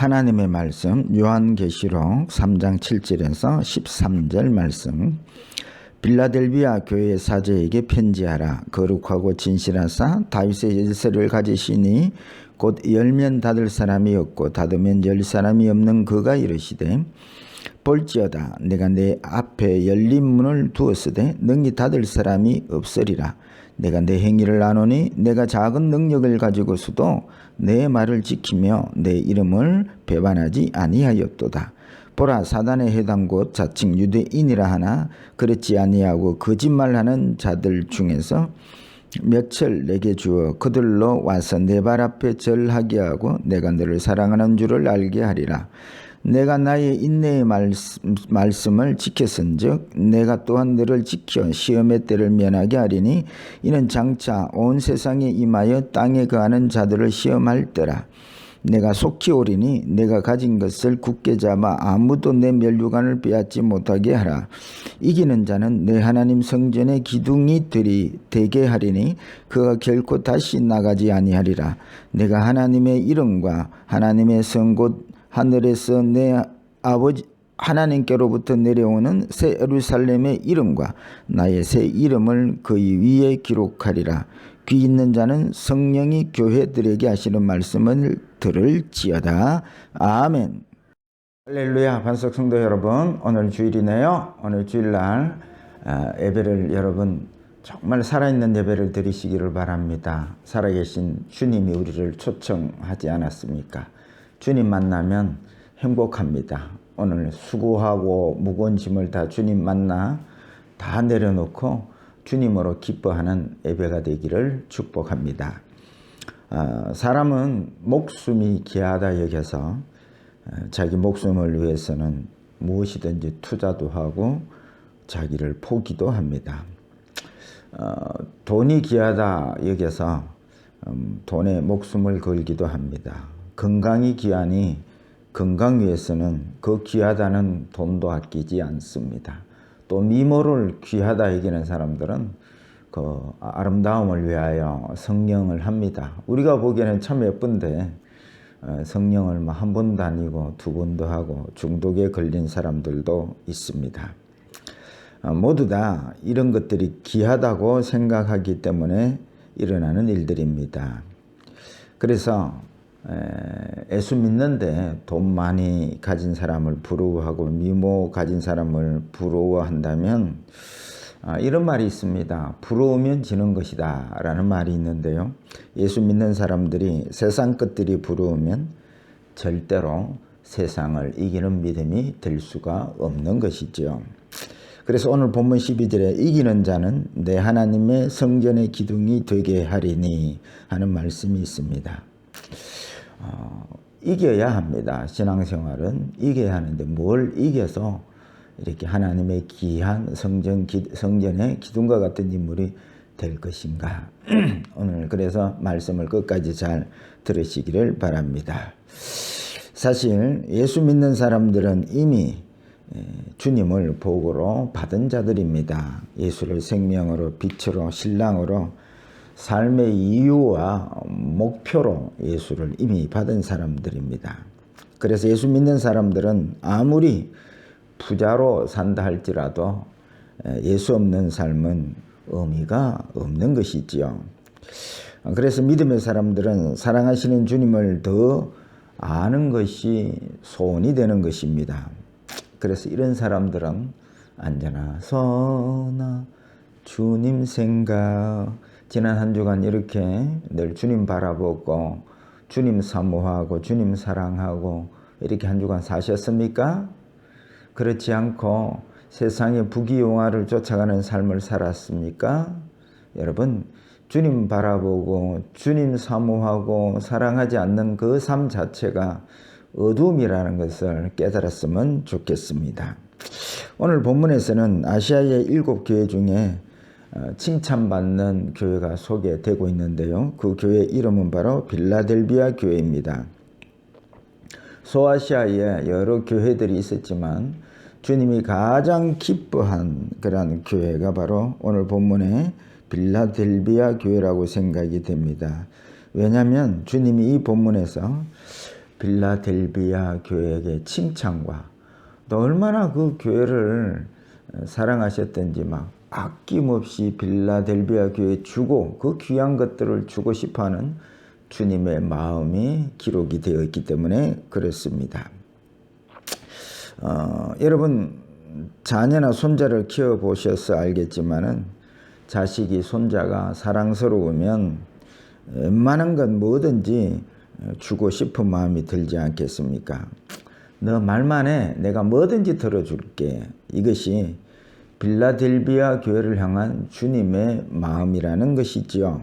하나님의 말씀 요한계시록 3장 7절에서 13절 말씀. 빌라델비아 교회 사제에게 편지하라. 거룩하고 진실하사 다윗의 일세를 가지시니 곧 열면 닫을 사람이 없고 닫으면 열 사람이 없는 그가 이르시되 볼지어다. 내가 내 앞에 열린 문을 두었으되 능히 닫을 사람이 없으리라. 내가 내 행위를 아노니 내가 작은 능력을 가지고서도 내 말을 지키며 내 이름을 배반하지 아니하였도다 보라 사단의 해당 곧 자칭 유대인이라 하나 그렇지 아니하고 거짓말하는 자들 중에서 몇을 내게 주어 그들로 와서 내 발 앞에 절하게 하고 내가 너를 사랑하는 줄을 알게 하리라. 내가 나의 인내의 말씀, 말씀을 지켰은즉 내가 또한 너를 지켜 시험의 때를 면하게 하리니 이는 장차 온 세상에 임하여 땅에 거하는 자들을 시험할 때라. 내가 속히 오리니 내가 가진 것을 굳게 잡아 아무도 내 멸류관을 빼앗지 못하게 하라. 이기는 자는 내 하나님 성전의 기둥이 되리 되게 하리니 그가 결코 다시 나가지 아니하리라. 내가 하나님의 이름과 하나님의 성곧 하늘에서 내 아버지 하나님께로부터 내려오는 새 예루살렘의 이름과 나의 새 이름을 그의 위에 기록하리라. 귀 있는 자는 성령이 교회들에게 하시는 말씀을 들을지어다. 아멘. 할렐루야 반석 성도 여러분 오늘 주일이네요. 오늘 주일날 아, 예배를 여러분 정말 살아있는 예배를 드리시기를 바랍니다. 살아계신 주님이 우리를 초청하지 않았습니까? 주님 만나면 행복합니다. 오늘 수고하고 무거운 짐을 다 주님 만나 다 내려놓고 주님으로 기뻐하는 예배가 되기를 축복합니다. 어, 사람은 목숨이 귀하다 여겨서 어, 자기 목숨을 위해서는 무엇이든지 투자도 하고 자기를 포기도 합니다. 어, 돈이 귀하다 여겨서 음, 돈에 목숨을 걸기도 합니다. 건강이 귀하니 건강 위해서는 그 귀하다는 돈도 아끼지 않습니다. 또 미모를 귀하다 여기는 사람들은 그 아름다움을 위하여 성령을 합니다. 우리가 보기에는 참 예쁜데 어, 성령을 뭐한 번도 아니고 두 번도 하고 중독에 걸린 사람들도 있습니다. 어, 모두 다 이런 것들이 귀하다고 생각하기 때문에 일어나는 일들입니다. 그래서 예수 믿는데 돈 많이 가진 사람을 부러워하고 미모 가진 사람을 부러워한다면 아, 이런 말이 있습니다. 부러우면 지는 것이다 라는 말이 있는데요. 예수 믿는 사람들이 세상 것들이 부러우면 절대로 세상을 이기는 믿음이 될 수가 없는 것이죠. 그래서 오늘 본문 12절에 이기는 자는 내 하나님의 성전의 기둥이 되게 하리니 하는 말씀이 있습니다. 어, 이겨야 합니다. 신앙생활은 이겨야 하는데 뭘 이겨서 이렇게 하나님의 귀한 성전, 기, 성전의 기둥과 같은 인물이 될 것인가. 오늘 그래서 말씀을 끝까지 잘 들으시기를 바랍니다. 사실 예수 믿는 사람들은 이미 주님을 복으로 받은 자들입니다. 예수를 생명으로 빛으로 신랑으로 삶의 이유와 목표로 예수를 이미 받은 사람들입니다. 그래서 예수 믿는 사람들은 아무리 부자로 산다 할지라도 예수 없는 삶은 의미가 없는 것이지요. 그래서 믿음의 사람들은 사랑하시는 주님을 더 아는 것이 소원이 되는 것입니다. 그래서 이런 사람들은 언제나 서나 주님 생각 지난 한 주간 이렇게 늘 주님 바라보고 주님 사모하고 주님 사랑하고 이렇게 한 주간 사셨습니까? 그렇지 않고 세상의 부귀영화를 쫓아가는 삶을 살았습니까? 여러분 주님 바라보고 주님 사모하고 사랑하지 않는 그 삶 자체가 어둠이라는 것을 깨달았으면 좋겠습니다. 오늘 본문에서는 아시아의 일곱 교회 중에 어, 칭찬받는 교회가 소개되고 있는데요. 그 교회 이름은 바로 빌라델비아 교회입니다. 소아시아에 여러 교회들이 있었지만 주님이 가장 기뻐한 그러한 교회가 바로 오늘 본문의 빌라델비아 교회라고 생각이 됩니다. 왜냐하면 주님이 이 본문에서 빌라델비아 교회에게 칭찬과 또 얼마나 그 교회를 사랑하셨던지 막 아낌없이 빌라델비아 교회에 주고 그 귀한 것들을 주고 싶어하는 주님의 마음이 기록이 되어 있기 때문에 그렇습니다. 어, 여러분 자녀나 손자를 키워 보셔서 알겠지만은 자식이 손자가 사랑스러우면 웬만한 건 뭐든지 주고 싶은 마음이 들지 않겠습니까? 너 말만 해. 내가 뭐든지 들어줄게. 이것이 빌라델비아 교회를 향한 주님의 마음이라는 것이지요.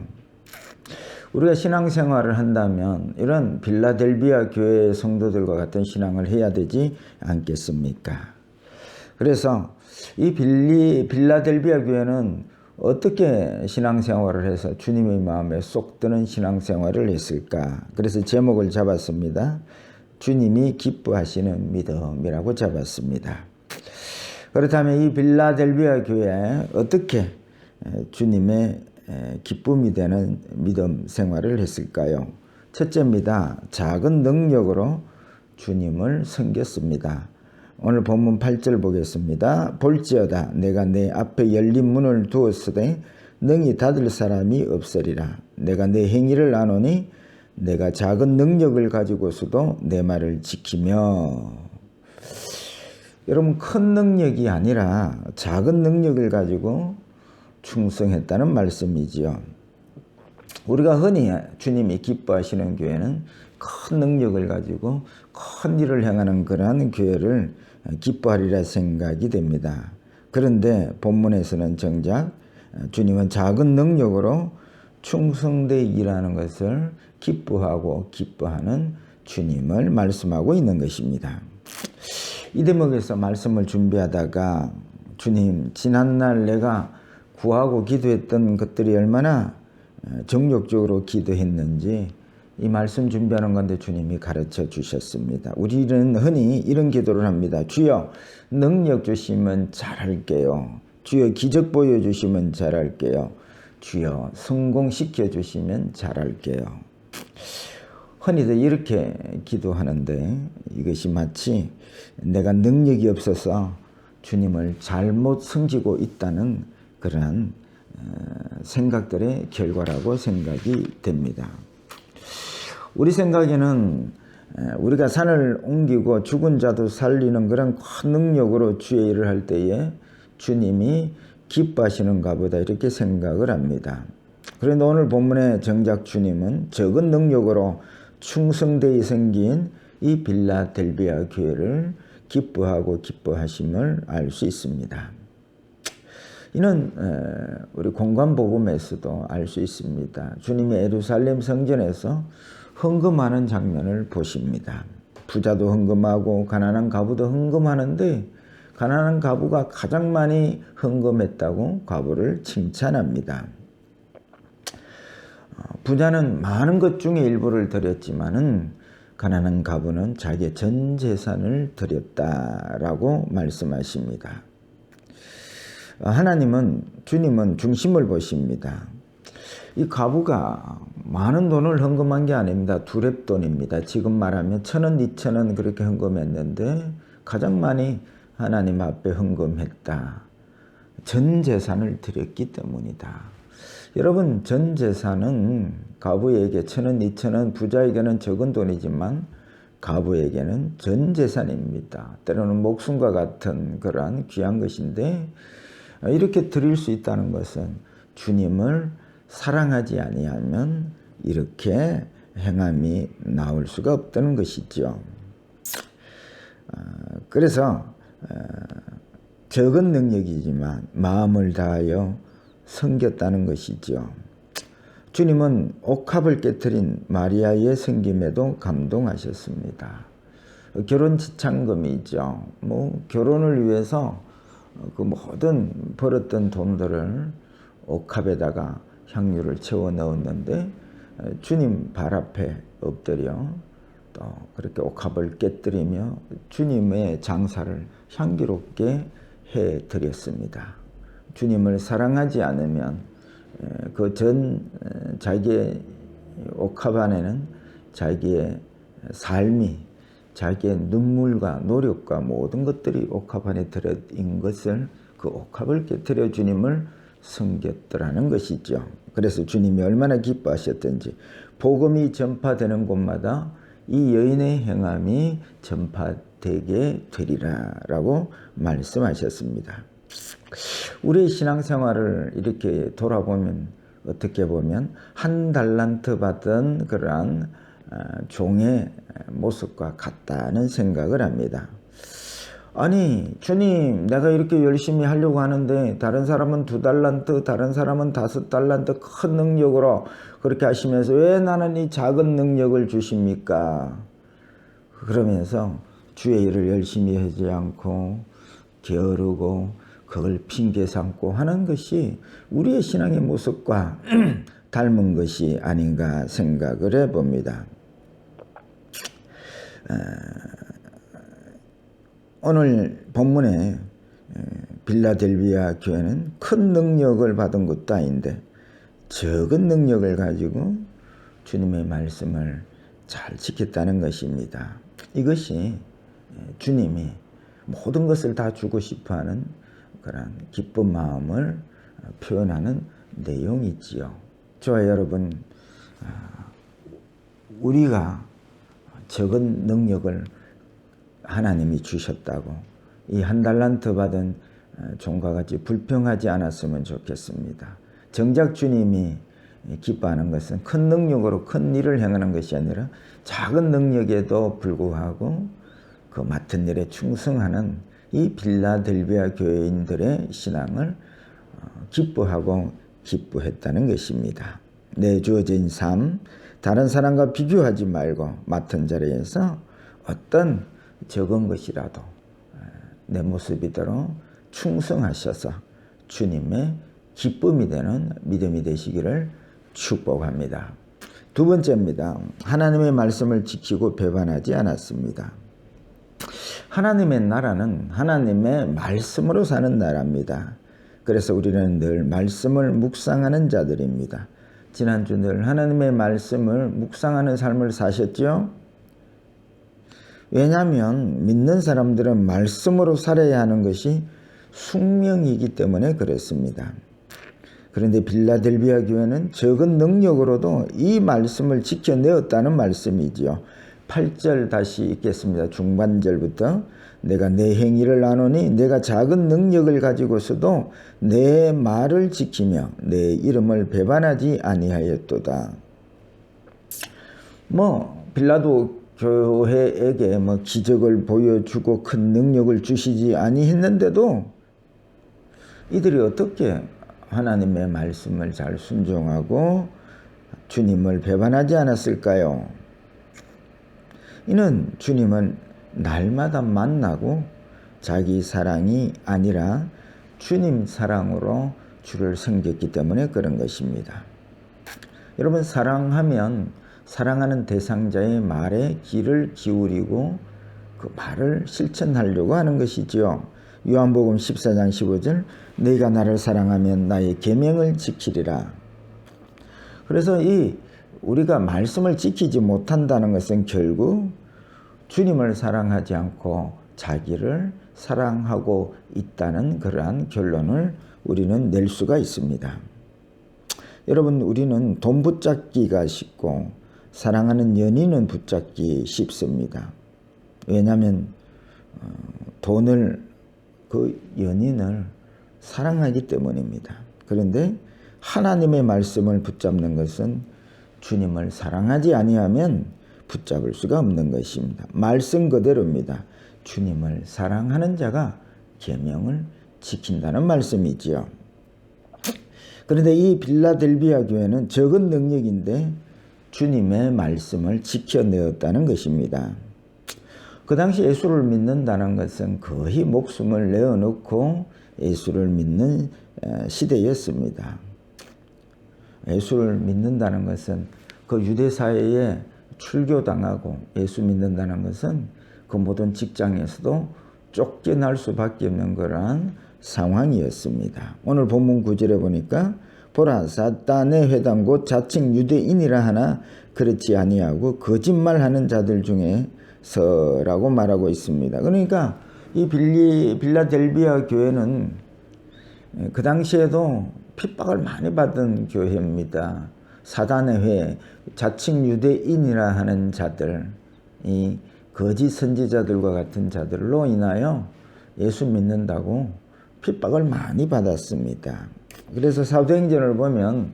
우리가 신앙생활을 한다면 이런 빌라델비아 교회 성도들과 같은 신앙을 해야 되지 않겠습니까? 그래서 이 빌리, 빌라델비아 교회는 어떻게 신앙생활을 해서 주님의 마음에 쏙 드는 신앙생활을 했을까? 그래서 제목을 잡았습니다. 주님이 기뻐하시는 믿음이라고 잡았습니다. 그렇다면 이 빌라델비아 교회에 어떻게 주님의 기쁨이 되는 믿음 생활을 했을까요? 첫째입니다. 작은 능력으로 주님을 섬겼습니다. 오늘 본문 8절 보겠습니다. 볼지어다 내가 내 앞에 열린 문을 두었으되 능히 닫을 사람이 없으리라. 내가 내 행위를 나누니 내가 작은 능력을 가지고서도 내 말을 지키며 여러분 큰 능력이 아니라 작은 능력을 가지고 충성했다는 말씀이지요. 우리가 흔히 주님이 기뻐하시는 교회는 큰 능력을 가지고 큰 일을 행하는 그러한 교회를 기뻐하리라 생각이 됩니다. 그런데 본문에서는 정작 주님은 작은 능력으로 충성되 일하는 것을 기뻐하고 기뻐하는 주님을 말씀하고 있는 것입니다. 이 대목에서 말씀을 준비하다가 주님 지난날 내가 구하고 기도했던 것들이 얼마나 정욕적으로 기도했는지 이 말씀 준비하는 건데 주님이 가르쳐 주셨습니다. 우리는 흔히 이런 기도를 합니다. 주여 능력 주시면 잘할게요. 주여 기적 보여주시면 잘할게요. 주여 성공시켜 주시면 잘할게요. 흔히들 이렇게 기도하는데 이것이 마치 내가 능력이 없어서 주님을 잘못 섬기고 있다는 그러한 생각들의 결과라고 생각이 됩니다. 우리 생각에는 우리가 산을 옮기고 죽은 자도 살리는 그런 큰 능력으로 주의 일을 할 때에 주님이 기뻐하시는가 보다 이렇게 생각을 합니다. 그런데 오늘 본문의 정작 주님은 적은 능력으로 충성되이 생긴 이 빌라델비아 교회를 기뻐하고 기뻐하심을 알 수 있습니다. 이는 우리 공간복음에서도 알 수 있습니다. 주님이 에루살렘 성전에서 헌금하는 장면을 보십니다. 부자도 헌금하고 가난한 가부도 헌금하는데 가난한 가부가 가장 많이 헌금했다고 가부를 칭찬합니다. 어, 부자는 많은 것 중에 일부를 드렸지만은 가난한 가부는 자기의 전 재산을 드렸다라고 말씀하십니다. 어, 하나님은 주님은 중심을 보십니다. 이 가부가 많은 돈을 헌금한 게 아닙니다. 두랩돈입니다. 지금 말하면 천 원, 이천 원 그렇게 헌금했는데 가장 많이 하나님 앞에 헌금했다. 전 재산을 드렸기 때문이다. 여러분 전 재산은 가부에게 천 원, 이천 원, 부자에게는 적은 돈이지만 가부에게는 전 재산입니다. 때로는 목숨과 같은 그러한 귀한 것인데 이렇게 드릴 수 있다는 것은 주님을 사랑하지 아니하면 이렇게 행함이 나올 수가 없다는 것이죠. 아, 그래서 아, 적은 능력이지만 마음을 다하여 섬겼다는 것이죠. 주님은 옥합을 깨뜨린 마리아의 생김에도 감동하셨습니다. 결혼 지창금이죠. 뭐 결혼을 위해서 그 모든 벌었던 돈들을 옥합에다가 향유를 채워 넣었는데 주님 발 앞에 엎드려 또 그렇게 옥합을 깨뜨리며 주님의 장사를 향기롭게 해 드렸습니다. 주님을 사랑하지 않으면 그 전 자기의 옥합 안에는 자기의 삶이 자기의 눈물과 노력과 모든 것들이 옥합 안에 들어인 것을 그 옥합을 깨뜨려 주님을 섬겼더라는 것이죠. 그래서 주님이 얼마나 기뻐하셨던지 복음이 전파되는 곳마다 이 여인의 행함이 전파되게 되리라라고 말씀하셨습니다. 우리의 신앙생활을 이렇게 돌아보면 어떻게 보면 한 달란트 받은 그러한 어, 종의 모습과 같다는 생각을 합니다. 아니 주님 내가 이렇게 열심히 하려고 하는데 다른 사람은 두 달란트 다른 사람은 다섯 달란트 큰 능력으로 그렇게 하시면서 왜 나는 이 작은 능력을 주십니까? 그러면서 주의 일을 열심히 하지 않고 게으르고 그걸 핑계 삼고 하는 것이 우리의 신앙의 모습과 닮은 것이 아닌가 생각을 해봅니다. 오늘 본문에 빌라델비아 교회는 큰 능력을 받은 것도 아닌데 적은 능력을 가지고 주님의 말씀을 잘 지켰다는 것입니다. 이것이 주님이 모든 것을 다 주고 싶어 하는 그런 기쁜 마음을 표현하는 내용이지요. 저와 여러분, 우리가 적은 능력을 하나님이 주셨다고 이 한 달란트 받은 종과 같이 불평하지 않았으면 좋겠습니다. 정작 주님이 기뻐하는 것은 큰 능력으로 큰 일을 행하는 것이 아니라 작은 능력에도 불구하고 그 맡은 일에 충성하는 이 빌라델비아 교회인들의 신앙을 기뻐하고 기뻐했다는 것입니다. 내 주어진 삶, 다른 사람과 비교하지 말고 맡은 자리에서 어떤 적은 것이라도 내 모습이대로 충성하셔서 주님의 기쁨이 되는 믿음이 되시기를 축복합니다. 두 번째입니다. 하나님의 말씀을 지키고 배반하지 않았습니다. 하나님의 나라는 하나님의 말씀으로 사는 나라입니다. 그래서 우리는 늘 말씀을 묵상하는 자들입니다. 지난주 늘 하나님의 말씀을 묵상하는 삶을 사셨죠? 왜냐하면 믿는 사람들은 말씀으로 살아야 하는 것이 숙명이기 때문에 그렇습니다. 그런데 빌라델비아 교회는 적은 능력으로도 이 말씀을 지켜내었다는 말씀이지요. 8절 다시 읽겠습니다. 중반절부터 내가 내 행위를 나누니 내가 작은 능력을 가지고서도 내 말을 지키며 내 이름을 배반하지 아니하였도다. 뭐 빌라도 교회에게 뭐 기적을 보여주고 큰 능력을 주시지 아니했는데도 이들이 어떻게 하나님의 말씀을 잘 순종하고 주님을 배반하지 않았을까요? 이는 주님은 날마다 만나고 자기 사랑이 아니라 주님 사랑으로 주를 섬겼기 때문에 그런 것입니다. 여러분 사랑하면 사랑하는 대상자의 말에 귀를 기울이고 그 말을 실천하려고 하는 것이지요. 요한복음 14장 15절 내가 나를 사랑하면 나의 계명을 지키리라. 그래서 이 우리가 말씀을 지키지 못한다는 것은 결국 주님을 사랑하지 않고 자기를 사랑하고 있다는 그러한 결론을 우리는 낼 수가 있습니다. 여러분, 우리는 돈 붙잡기가 쉽고 사랑하는 연인은 붙잡기 쉽습니다. 왜냐하면 어, 돈을 그 연인을 사랑하기 때문입니다. 그런데 하나님의 말씀을 붙잡는 것은 주님을 사랑하지 아니하면 붙잡을 수가 없는 것입니다. 말씀 그대로입니다. 주님을 사랑하는 자가 계명을 지킨다는 말씀이지요. 그런데 이 빌라델비아 교회는 적은 능력인데 주님의 말씀을 지켜내었다는 것입니다. 그 당시 예수를 믿는다는 것은 거의 목숨을 내어놓고 예수를 믿는 시대였습니다. 예수를 믿는다는 것은 그 유대 사회에 출교당하고 예수 믿는다는 것은 그 모든 직장에서도 쫓겨날 수밖에 없는 그러한 상황이었습니다. 오늘 본문 구절에 보니까 보라 사단의 회당 곧 자칭 유대인이라 하나 그렇지 아니하고 거짓말하는 자들 중에서라고 말하고 있습니다. 그러니까 이 빌리 빌라델비아 교회는 그 당시에도 핍박을 많이 받은 교회입니다. 사단의 회, 자칭 유대인이라 하는 자들, 이 거짓 선지자들과 같은 자들로 인하여 예수 믿는다고 핍박을 많이 받았습니다. 그래서 사도행전을 보면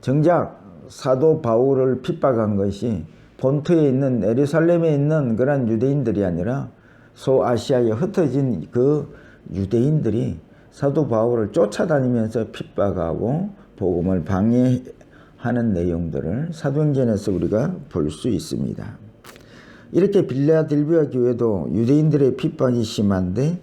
정작 사도 바울을 핍박한 것이 본토에 있는 에루살렘에 있는 그런 유대인들이 아니라 소아시아에 흩어진 그 유대인들이 사도 바울을 쫓아다니면서 핍박하고 복음을 방해 하는 내용들을 사도행전에서 우리가 볼 수 있습니다. 이렇게 빌라델비아 교회도 유대인들의 핍박이 심한데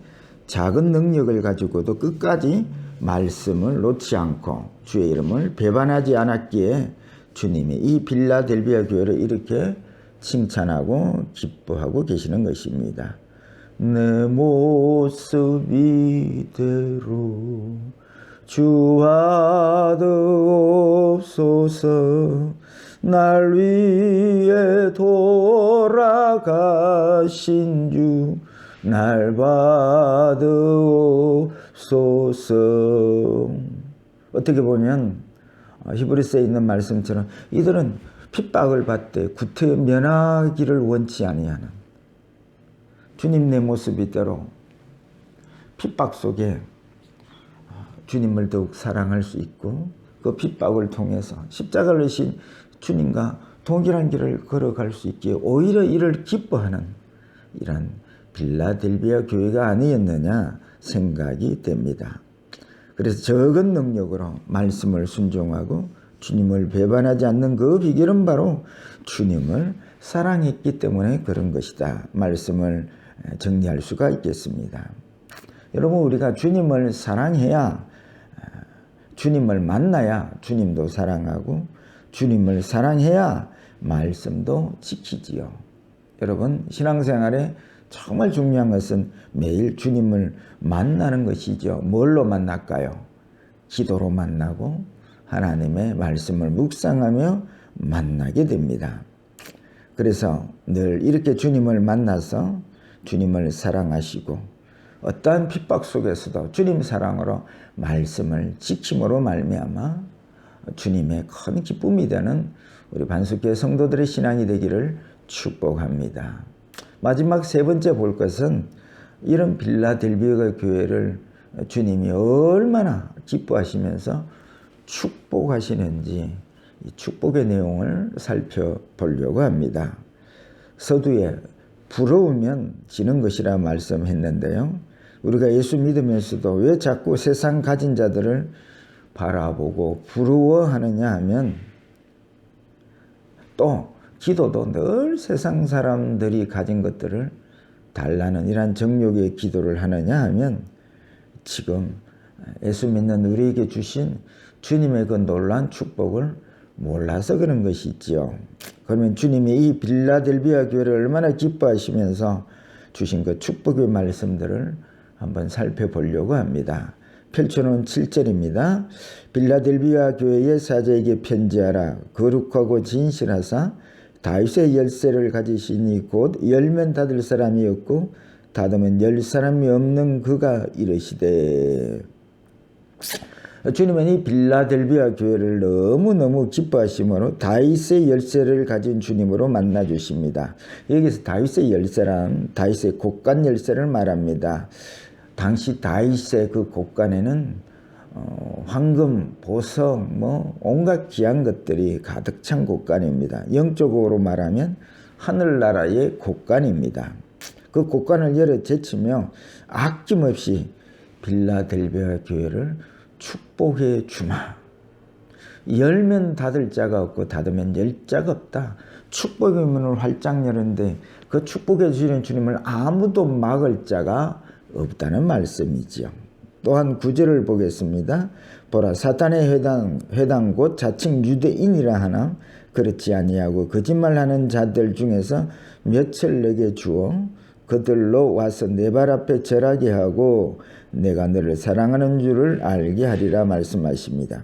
작은 능력을 가지고도 끝까지 말씀을 놓지 않고 주의 이름을 배반하지 않았기에 주님이 이 빌라델비아 교회를 이렇게 칭찬하고 기뻐하고 계시는 것입니다. 내 모습 이대로 주하옵소서 날 위해 돌아가신 주 날 받으옵소서. 어떻게 보면 히브리스에 있는 말씀처럼 이들은 핍박을 받되 구태 면하기를 원치 아니하는 주님 내 모습 이대로 핍박 속에 주님을 더욱 사랑할 수 있고 그 핍박을 통해서 십자가를 신 주님과 동일한 길을 걸어갈 수 있기에 오히려 이를 기뻐하는 이런 빌라델비아 교회가 아니었느냐 생각이 됩니다. 그래서 적은 능력으로 말씀을 순종하고 주님을 배반하지 않는 그 비결은 바로 주님을 사랑했기 때문에 그런 것이다. 말씀을 정리할 수가 있겠습니다. 여러분, 우리가 주님을 사랑해야 주님을 만나야 주님도 사랑하고 주님을 사랑해야 말씀도 지키지요. 여러분, 신앙생활에 정말 중요한 것은 매일 주님을 만나는 것이죠. 뭘로 만날까요? 기도로 만나고 하나님의 말씀을 묵상하며 만나게 됩니다. 그래서 늘 이렇게 주님을 만나서 주님을 사랑하시고 어떠한 핍박 속에서도 주님 사랑으로 말씀을 지킴으로 말미암아 주님의 큰 기쁨이 되는 우리 반숙교회 성도들의 신앙이 되기를 축복합니다. 마지막 세 번째 볼 것은 이런 빌라델비아 교회를 주님이 얼마나 기뻐하시면서 축복하시는지 축복의 내용을 살펴보려고 합니다. 서두에 부러우면 지는 것이라 말씀했는데요. 우리가 예수 믿으면서도 왜 자꾸 세상 가진 자들을 바라보고 부러워하느냐 하면 또 기도도 늘 세상 사람들이 가진 것들을 달라는 이러한 정욕의 기도를 하느냐 하면 지금 예수 믿는 우리에게 주신 주님의 그 놀란 축복을 몰라서 그런 것이지요. 그러면 주님이 이 빌라델비아 교회를 얼마나 기뻐하시면서 주신 그 축복의 말씀들을 한번 살펴보려고 합니다. 펼쳐놓은 7절입니다. 빌라델비아 교회의 사자에게 편지하라. 거룩하고 진실하사 다윗의 열쇠를 가지시니 곧 열면 닫을 사람이 없고 닫으면 열 사람이 없는 그가 이르시되 주님은 이 빌라델비아 교회를 너무너무 기뻐하심으로 다윗의 열쇠를 가진 주님으로 만나 주십니다. 여기서 다윗의 열쇠란 다윗의 곡간 열쇠를 말합니다. 당시 다윗의 그 곡간에는 어, 황금, 보석, 뭐 온갖 귀한 것들이 가득 찬 곳간입니다. 영적으로 말하면 하늘나라의 곳간입니다. 그 곳간을 열어 제치며 아낌없이 빌라델비아 교회를 축복해 주마. 열면 닫을 자가 없고 닫으면 열 자가 없다. 축복의 문을 활짝 여는데 그 축복해 주시는 주님을 아무도 막을 자가 없다는 말씀이지요. 또한 구절을 보겠습니다. 보라 사탄의 회당 회당 곧 자칭 유대인이라 하나 그렇지 아니하고 거짓말하는 자들 중에서 몇을 내게 주어 그들로 와서 내 발 앞에 절하게 하고 내가 너를 사랑하는 줄을 알게 하리라 말씀하십니다.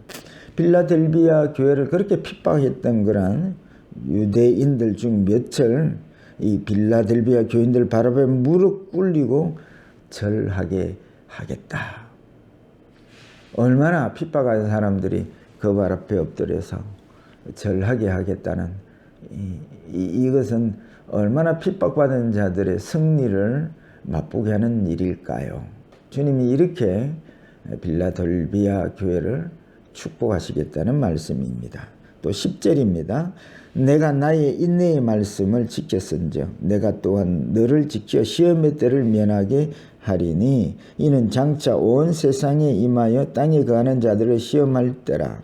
빌라델비아 교회를 그렇게 핍박했던 그런 유대인들 중 몇을 이 빌라델비아 교인들 바로 앞에 무릎 꿇리고 절하게 하겠다. 얼마나 핍박한 사람들이 그 발 앞에 엎드려서 절하게 하겠다는 이, 이, 이 것은 얼마나 핍박받은 자들의 승리를 맛보게 하는 일일까요? 주님이 이렇게 빌라돌비아 교회를 축복하시겠다는 말씀입니다. 또 10절입니다. 내가 나의 인내의 말씀을 지켰은즉 내가 또한 너를 지켜 시험의 때를 면하게 하리니 이는 장차 온 세상에 임하여 땅에 거하는 자들을 시험할 때라.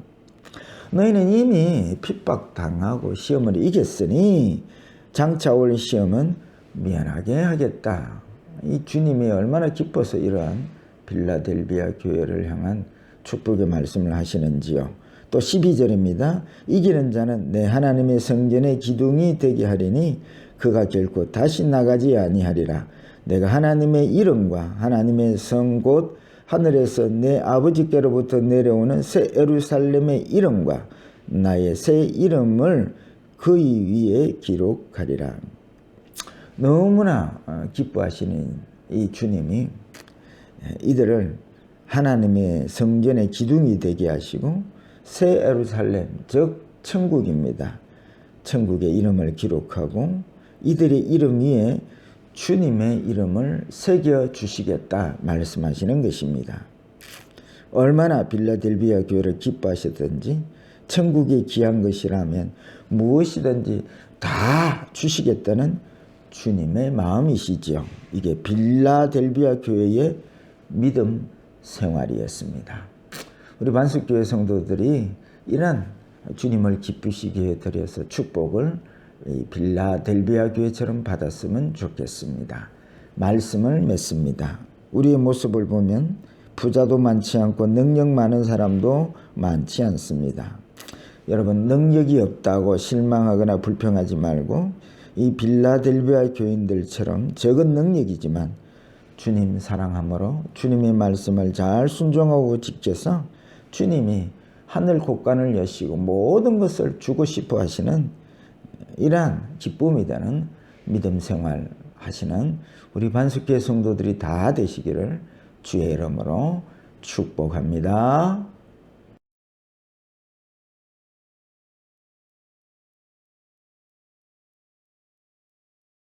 너희는 이미 핍박당하고 시험을 이겼으니 장차 올 시험은 미안하게 하겠다. 이 주님이 얼마나 기뻐서 이러한 빌라델비아 교회를 향한 축복의 말씀을 하시는지요. 또 12절입니다. 이기는 자는 내 하나님의 성전의 기둥이 되게 하리니 그가 결코 다시 나가지 아니하리라. 내가 하나님의 이름과 하나님의 성 곧 하늘에서 내 아버지께로부터 내려오는 새 예루살렘의 이름과 나의 새 이름을 그의 위에 기록하리라. 너무나 어, 기뻐하시는 이 주님이 이들을 하나님의 성전의 기둥이 되게 하시고 새 예루살렘 즉 천국입니다. 천국의 이름을 기록하고 이들의 이름 위에 주님의 이름을 새겨 주시겠다 말씀하시는 것입니다. 얼마나 빌라델비아 교회를 기뻐하셨든지 천국에 귀한 것이라면 무엇이든지 다 주시겠다는 주님의 마음이시지요. 이게 빌라델비아 교회의 믿음 생활이었습니다. 우리 반석교회 성도들이 이런 주님을 기쁘시게 해드려서 축복을 빌라델비아 교회처럼 받았으면 좋겠습니다. 말씀을 맺습니다. 우리의 모습을 보면 부자도 많지 않고 능력 많은 사람도 많지 않습니다. 여러분 능력이 없다고 실망하거나 불평하지 말고 이 빌라델비아 교인들처럼 적은 능력이지만 주님 사랑함으로 주님의 말씀을 잘 순종하고 지켜서 주님이 하늘 곳간을 여시고 모든 것을 주고 싶어 하시는 이러한 기쁨이 되는 믿음 생활 하시는 우리 반석교회 성도들이 다 되시기를 주의 이름으로 축복합니다.